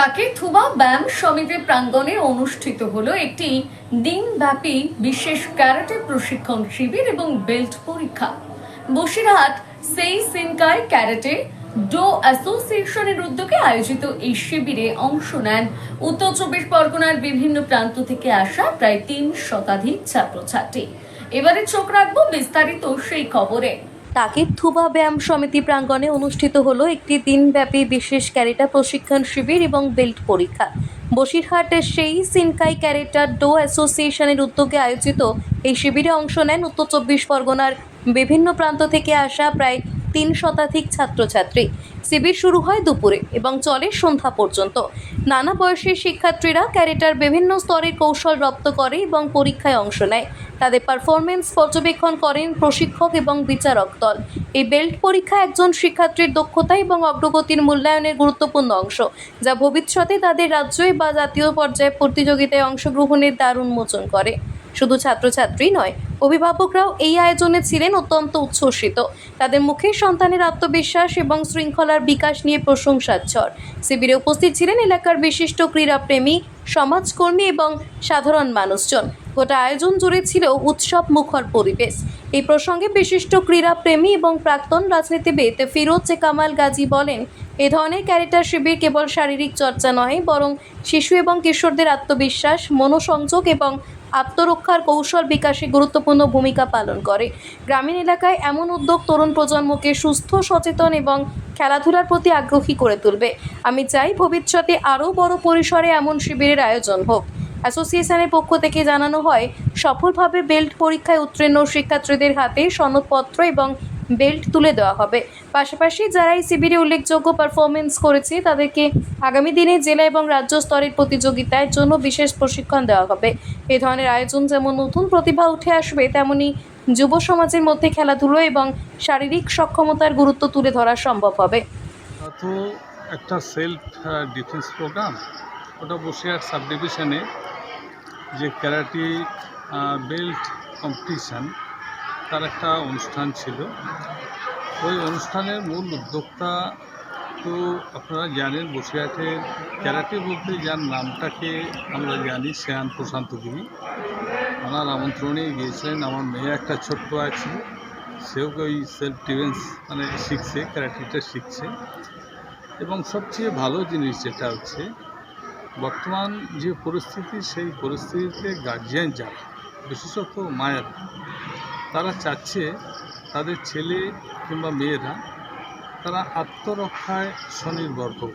তাকে থুবা ব্যায়াম সমিতি প্রাঙ্গণে অনুষ্ঠিত হলো একটি দিনব্যাপী বিশেষ ক্যারাটে প্রশিক্ষণ শিবির এবং বেল্ট পরীক্ষা। বসিরহাট সেই সিনকাই ক্যারাটে ডো অ্যাসোসিয়েশনের উদ্যোগে আয়োজিত এই শিবিরে অংশ নেন উত্তর চব্বিশ পরগনার বিভিন্ন প্রান্ত থেকে আসা প্রায় তিন শতাধিক ছাত্রছাত্রী। এবারে চোখ রাখব বিস্তারিত সেই খবরে। তাকে থুবা ব্যায়াম সমিতি প্রাঙ্গণে অনুষ্ঠিত হলো একটি দিনব্যাপী বিশেষ ক্যারেটা প্রশিক্ষণ শিবির এবং বেল্ট পরীক্ষা। বসিরহাটের সেই সিনকাই ক্যারেটার ডো অ্যাসোসিয়েশনের উদ্যোগে আয়োজিত এই শিবিরে অংশ নেন উত্তর চব্বিশ পরগনার বিভিন্ন প্রান্ত থেকে আসা প্রায় তিন শতাধিক ছাত্রছাত্রী। শিবির শুরু হয় দুপুরে এবং চলে সন্ধ্যা পর্যন্ত। নানা বয়সের শিক্ষার্থীরা ক্যারেটার বিভিন্ন স্তরের কৌশল রপ্ত করে এবং পরীক্ষায় অংশ নেয়। তাদের পারফরমেন্স পর্যবেক্ষণ করেন প্রশিক্ষক এবং বিচারক দল। এই বেল্ট পরীক্ষা একজন শিক্ষার্থীর দক্ষতা এবং অগ্রগতির মূল্যায়নের গুরুত্বপূর্ণ অংশ, যা ভবিষ্যতে তাদের রাজ্য বা জাতীয় পর্যায়ে প্রতিযোগিতায় অংশগ্রহণের দ্বার উন্মোচন করে। শুধু ছাত্রছাত্রী নয় অভিভাবকরাও এই আয়োজনে ছিলেন অত্যন্ত উচ্ছ্বসিত। তাদের মুখে সন্তানের আত্মবিশ্বাস এবং শৃঙ্খলার বিকাশ নিয়ে প্রশংসার ঝড় শিবিরে উপস্থিত ছিলেন এলাকার বিশিষ্ট ক্রীড়াপ্রেমী, সমাজকর্মী এবং সাধারণ মানুষজন। গোটা আয়োজন জুড়ে ছিল উৎসব মুখর পরিবেশ। এই প্রসঙ্গে বিশিষ্ট ক্রীড়াপ্রেমী এবং প্রাক্তন রাজনীতিবিদ ফিরোজ কামাল গাজী বলেন, এ ধরনের ক্যারেটার শিবির কেবল শারীরিক চর্চা নয়, বরং শিশু এবং কিশোরদের আত্মবিশ্বাস, মনোসংযোগ এবং আত্মরক্ষার কৌশল বিকাশে গুরুত্বপূর্ণ ভূমিকা পালন করে। গ্রামীণ এলাকায় এমন উদ্যোগ তরুণ প্রজন্মকে সুস্থ, সচেতন এবং খেলাধুলার প্রতি আগ্রহী করে তুলবে। আমি চাই ভবিষ্যতে আরও বড় পরিসরে এমন শিবিরের আয়োজন হোক। অ্যাসোসিয়েশনের পক্ষ থেকে জানানো হয়, সফলভাবে বেল্ট পরীক্ষায় উত্তীর্ণ শিক্ষার্থীদের হাতে সনদপত্র এবং বেল্ট তুলে দেওয়া হবে। পাশাপাশি যারা এই শিবিরে উল্লেখযোগ্য পারফরমেন্স করেছে, তাদেরকে আগামী দিনে জেলা এবং রাজ্য স্তরের প্রতিযোগিতার জন্য বিশেষ প্রশিক্ষণ দেওয়া হবে। এ ধরনের আয়োজন যেমন নতুন প্রতিভা উঠে আসবে, তেমনি যুব সমাজের মধ্যে খেলাধুলো এবং শারীরিক সক্ষমতার গুরুত্ব তুলে ধরা সম্ভব হবে। একটা সেলফ ডিফেন্স প্রোগ্রাম ওটা বসিরহাট সাব ডিভিশনে যে ক্যারাটি বেল্ট কম্পিটিশান তার একটা অনুষ্ঠান ছিল। ওই অনুষ্ঠানের মূল উদ্যোক্তা তো আপনারা জানেন বসিরহাটের ক্যারাটে বলতে যার নামটাকে আমরা জানি শ্যান প্রশান্ত গিরি ওনার আমন্ত্রণে গিয়েছিলেন। আমার মেয়ে একটা ছোট্ট আছে, সেও ওই সেলফ ডিফেন্স মানে শিখছে, ক্যারাটেটা শিখছে। এবং সবচেয়ে ভালো জিনিস যেটা হচ্ছে, বর্তমান যে পরিস্থিতি, সেই পরিস্থিতিতে গার্জিয়ান যারা, বিশেষত মায়ের তারা চাচ্ছে তাদের ছেলে কিংবা মেয়েরা তারা আত্মরক্ষায় স্বনির্ভর হোক।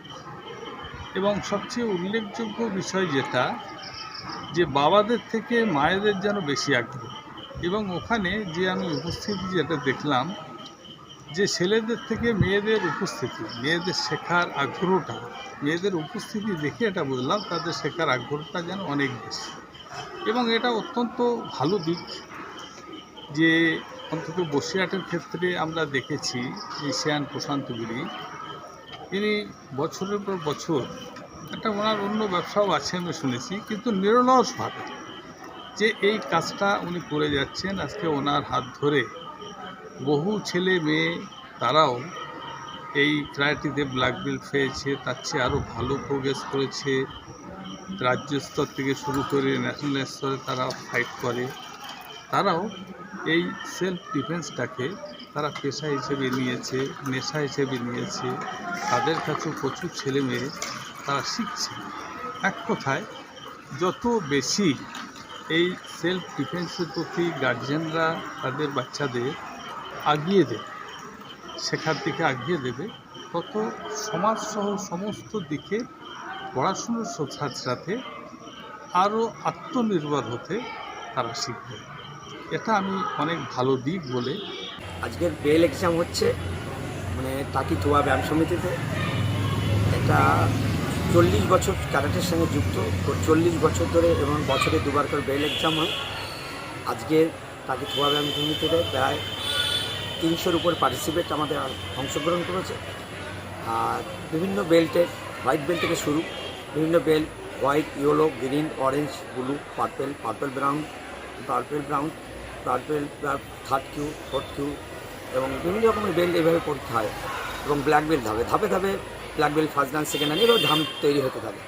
এবং সবচেয়ে উল্লেখযোগ্য বিষয় যেটা, যে বাবাদের থেকে মায়েদের যেন বেশি আগ্রহ। এবং ওখানে যে আমি উপস্থিতি যেটা দেখলাম, যে ছেলেদের থেকে মেয়েদের উপস্থিতি, মেয়েদের শেখার আগ্রহটা, মেয়েদের উপস্থিতি দেখে এটা বুঝলাম, তাদের শেখার আগ্রহটা যেন অনেক বেশি। এবং এটা অত্যন্ত ভালো দিক। যে অন্তত বসিরহাটের ক্ষেত্রে আমরা দেখেছি এশিয়ান প্রশান্তগিরি তিনি বছরের পর বছর একটা ওনার অন্য ব্যবসাও আছে আমি শুনেছি, কিন্তু নিরলসভাবে যে এই কাজটা উনি করে যাচ্ছেন, আজকে ওনার হাত ধরে বহু ছেলে মেয়ে তারাও এই ক্রায়াটিতে ব্ল্যাক বেল্ট পেয়েছে, তার চেয়ে আরও ভালো প্রোগ্রেস করেছে, রাজ্য স্তর থেকে শুরু করে ন্যাশনাল স্তরে তারা ফাইট করে, তারাও এই সেলফ ডিফেন্সটাকে তারা পেশা হিসেবে নিয়েছে, নেশা হিসেবে নিয়েছে, তাদের কাছেও প্রচুর ছেলে মেয়ে তারা শিখছে। এক কথায়, যত বেশি এই সেলফ ডিফেন্সের প্রতি গার্জেনরা তাদের বাচ্চাদের আগিয়ে দেবে, শেখার দিকে আগিয়ে দেবে, তত সমাজসহ সমস্ত দিকে পড়াশুনোর সাথে সাথে আরও আত্মনির্ভর হতে তারা শিখবে। এটা আমি অনেক ভালো দিক বলে। আজকের বেল এক্সাম হচ্ছে মানে তাকি থোয়া ব্যায়াম সমিতিতে। এটা চল্লিশ বছর ক্যারাটের সঙ্গে যুক্ত। চল্লিশ বছর ধরে এবং বছরে দুবার করে বেল এক্সাম হয়। আজকের টাকি থোয়া ব্যায়াম সমিতিতে প্রায় তিনশোর উপর পার্টিসিপেট আমাদের অংশগ্রহণ করেছে। আর বিভিন্ন বেল্টের হোয়াইট বেল্ট থেকে শুরু, বিভিন্ন belt white, yellow, green, orange, blue, purple purple brown purple brown purple third kyu fourth kyu এবং বিভিন্ন রকমের বেল্ট এইভাবে পরীক্ষা হয় এবং ব্ল্যাক বেল্ট ধাপে ধাপে ধাপে black belt first dan second dan এবার ধাম তৈরি হতে থাকে।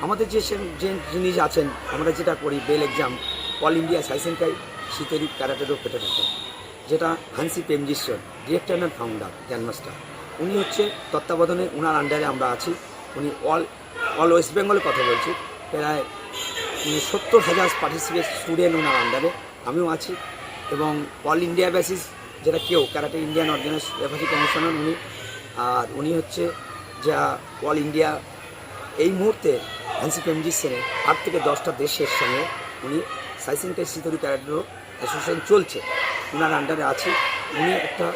আমাদের যে সে- যে জিনিস আছেন, আমরা যেটা করি বেল এক্সাম অল ইন্ডিয়া সাইসেন্টাই শীতেরি ক্যারাটেরও পেটে থাকেন। যেটা হানসি প্রেমজিশ্বর ডিরেক্টর অ্যান্ড ফাউন্ডার গ্র্যান্ডমাস্টার উনি হচ্ছে তত্ত্বাবধানে ওনার আন্ডারে আমরা আছি। উনি অল অল ওয়েস্ট বেঙ্গলে কথা বলছি। প্রায় সত্তর হাজার পার্টিসিপেট স্টুডেন্ট ওনার আন্ডারে আমিও আছি। এবং অল ইন্ডিয়া বেসিস যেটা কেউ, karate Indian organise referee commissioner উনি, আর উনি হচ্ছে যা অল ইন্ডিয়া এই মুহূর্তে হ্যান্সি প্রেমজিসেনে আট থেকে দশটা দেশের সঙ্গে উনি সাইসেন্টাই সিতরি ক্যারাটেরও অ্যাসোসিয়েশন চলছে। ওনার আন্ডারে আছে। উনি একটা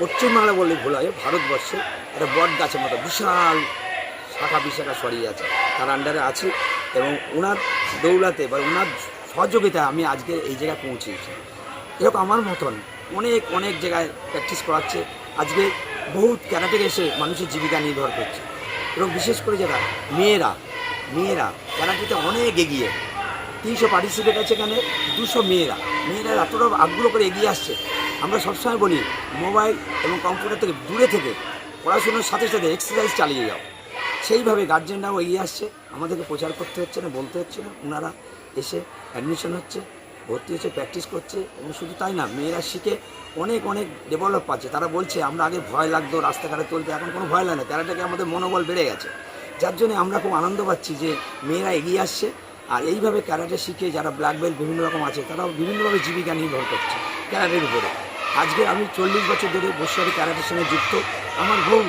পশ্চিমবাংলা বললে ভুল হয়, ভারতবর্ষে একটা বট গাছের মতো বিশাল শাখা বিশাখা ছড়িয়ে আছে। তার আন্ডারে আছে এবং ওনার দৌলাতে বা ওনার সহযোগিতায় আমি আজকে এই জায়গায় পৌঁছেছি। এরকম আমার মতন অনেক অনেক জায়গায় প্র্যাকটিস করাচ্ছে। আজকে বহুত ক্যারাটের এসে মানুষের জীবিকা নির্ভর করছে। এবং বিশেষ করে যারা মেয়েরা মেয়েরা ক্যারাটেতে অনেক এগিয়ে। তিনশো পার্টিসিপেট আছে এখানে, দুশো মেয়েরা। মেয়েরা এতটা আগ্রহ করে এগিয়ে আসছে। আমরা সবসময় বলি মোবাইল এবং কম্পিউটার থেকে দূরে থেকে পড়াশোনার সাথে সাথে এক্সারসাইজ চালিয়ে যাও। সেইভাবে গার্জেনরাও এগিয়ে আসছে। আমাদেরকে প্রচার করতে হচ্ছে না, বলতে হচ্ছে না। ওনারা এসে অ্যাডমিশন হচ্ছে, ভর্তি হচ্ছে প্র্যাকটিস করছে এবং শুধু তাই না, মেয়েরা শিখে অনেক অনেক ডেভেলপ পাচ্ছে। তারা বলছে, আমরা আগে ভয় লাগতো রাস্তাঘাটে চলতে, এখন কোনো ভয় লাগে না। ক্যারাটাকে আমাদের মনোবল বেড়ে গেছে। যার জন্য আমরা খুব আনন্দ পাচ্ছি যে মেয়েরা এগিয়ে আসছে আর এইভাবে ক্যারাটে শিখে যারা ব্ল্যাক বেল্ট বিভিন্ন রকম আছে, তারাও বিভিন্নভাবে জীবিকা নির্ভর করছে ক্যারাটের উপরে। আজকে আমি চল্লিশ বছর ধরে বসিয়ারি ক্যারাটের সঙ্গে যুক্ত। আমার বউ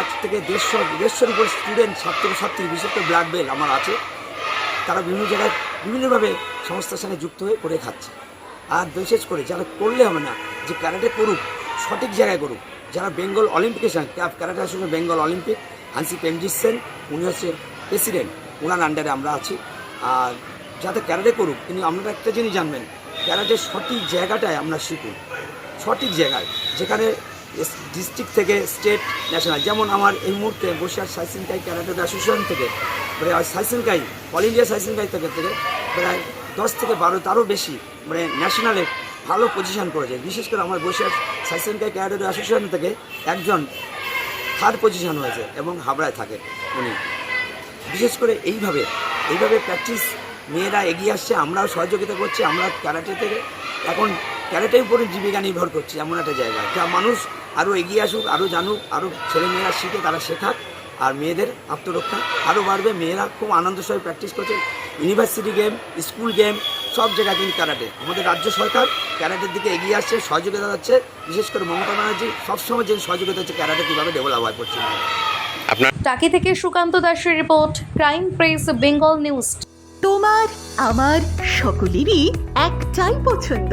এক থেকে দেড়শো, দেড়শোর উপর স্টুডেন্ট ছাত্রছাত্রী, বিশেষ করে ব্ল্যাক বেল্ট আমার আছে। তারা বিভিন্ন জায়গায় বিভিন্নভাবে সংস্থার সঙ্গে যুক্ত হয়ে করে খাচ্ছে। আর বিশেষ করে যারা করলে হবে না, যে ক্যারাটে করুক, সঠিক জায়গায় করুক, যারা বেঙ্গল ক্যাপ ক্যারাটে আসলে বেঙ্গল অলিম্পিক, হানসি প্রেমজিৎ সেন, উনি হচ্ছে প্রেসিডেন্ট ওনার আন্ডারে আমরা আছি। আর যাতে ক্যারাটে করুক কিন্তু আপনারা একটা জিনিস জানবেন, ক্যারাটের সঠিক জায়গাটায় আমরা শিখুন। সঠিক জায়গায়, যেখানে ডিস্ট্রিক্ট থেকে স্টেট ন্যাশনাল। যেমন আমার এই মুহূর্তে বসিয়ার সাইসিনকাই ক্যারাটে অ্যাসোসিয়েশন থেকে মানে সাইসিনকাই, অল ইন্ডিয়া সাইসিনকাই থেকে থেকে প্রায় দশ থেকে বারো তারও বেশি মানে ন্যাশনালে ভালো পজিশন করেছে। বিশেষ করে আমার বসিয়ার সাইসিনকাই ক্যারাটে অ্যাসোসিয়েশন থেকে একজন থার্ড পজিশন হয়েছে এবং হাবড়ায় থাকে উনি। বিশেষ করে এইভাবে এইভাবে প্র্যাকটিস মেয়েরা এগিয়ে আসছে, আমরাও সহযোগিতা করছি, আমরা ক্যারাটে থেকে। এখন ক্যারাটের উপরে জীবিকা নির্ভর করছি এমন একটা জায়গা। যা মানুষ আরও এগিয়ে আসুক আরও জানুক আরও ছেলেমেয়েরা শিখে তারা শেখাক আর মেয়েদের আত্মরক্ষা আরও বাড়বে। মেয়েরা খুব আনন্দ সহ প্র্যাকটিস করছে। ইউনিভার্সিটি গেম স্কুল গেম সব জায়গায় কিন্তু ক্যারাটে আমাদের রাজ্য সরকার ক্যারাটের দিকে এগিয়ে আসছে সহযোগিতা যাচ্ছে বিশেষ করে মমতা ব্যানার্জি সবসময় যে সহযোগিতা হচ্ছে ক্যারাটে কীভাবে ডেভেলপ হয় পশ্চিমবঙ্গে টাকি থেকে সুকান্ত দাসের report crime press Bengal news তোমার আমার সকলেরই একটাই পছন্দ।